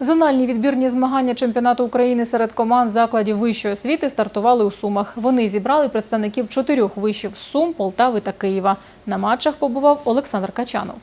Зональні відбірні змагання чемпіонату України серед команд закладів вищої освіти стартували у Сумах. Вони зібрали представників чотирьох вишів Сум, Полтави та Києва. На матчах побував Олександр Качанов.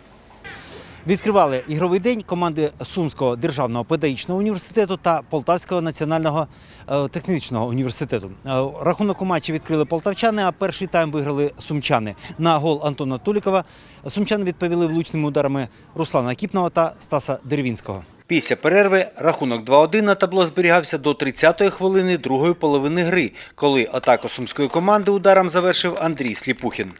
Відкривали ігровий день команди Сумського державного педагогічного університету та Полтавського національного е, технічного університету. Е, Рахунок у матчі відкрили полтавчани, а перший тайм виграли сумчани. На гол Антона Тулікова сумчани відповіли влучними ударами Руслана Кіпного та Стаса Деревінського. Після перерви рахунок 2-1 на табло зберігався до 30-ї хвилини другої половини гри, коли атаку сумської команди ударом завершив Андрій Сліпухін.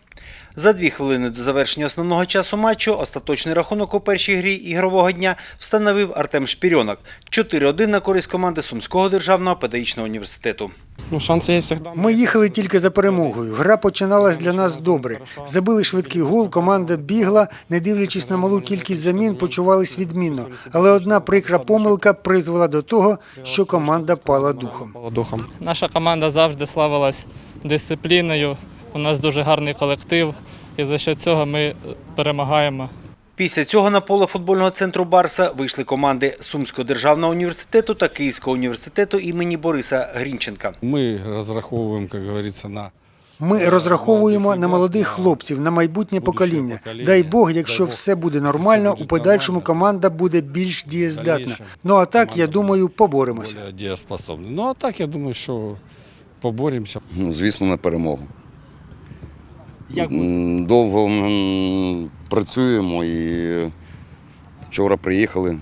За дві хвилини до завершення основного часу матчу остаточний рахунок у першій грі ігрового дня встановив Артем Шпірьонок. 4-1 на користь команди Сумського державного педагогічного університету. Ну, шанси є завжди. Ми їхали тільки за перемогою. Гра починалась для нас добре. Забили швидкий гол, команда бігла, не дивлячись на малу кількість замін, почувались відмінно. Але одна прикра помилка призвела до того, що команда пала духом. Духом. Наша команда завжди славилась дисципліною. У нас дуже гарний колектив, і за що цього ми перемагаємо. Після цього на поле футбольного центру Барса вийшли команди Сумського державного університету та Київського університету імені Бориса Грінченка. Ми розраховуємо, як говориться, на Ми розраховуємо на молодих хлопців, на майбутнє покоління. Дай Бог, якщо все буде нормально, у подальшому команда буде більш дієздатна. Ну а так, я думаю, поборемося. Ну а так я думаю, що поборемося. Ну, звісно, на перемогу. Як Довго м, працюємо і вчора приїхали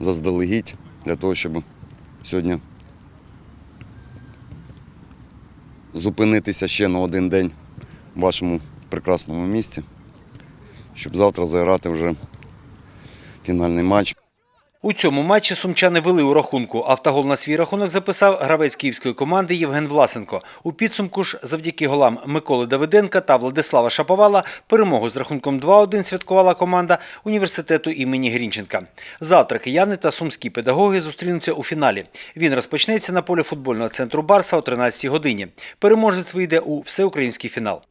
заздалегідь для того, щоб сьогодні зупинитися ще на один день в вашому прекрасному місті, щоб завтра заграти вже фінальний матч. У цьому матчі сумчани вели у рахунку. Автогол на свій рахунок записав гравець київської команди Євген Власенко. У підсумку ж завдяки голам Миколи Давиденка та Владислава Шаповала перемогу з рахунком 2-1 святкувала команда університету імені Грінченка. Завтра кияни та сумські педагоги зустрінуться у фіналі. Він розпочнеться на полі футбольного центру Барса о 13 годині. Переможець вийде у всеукраїнський фінал.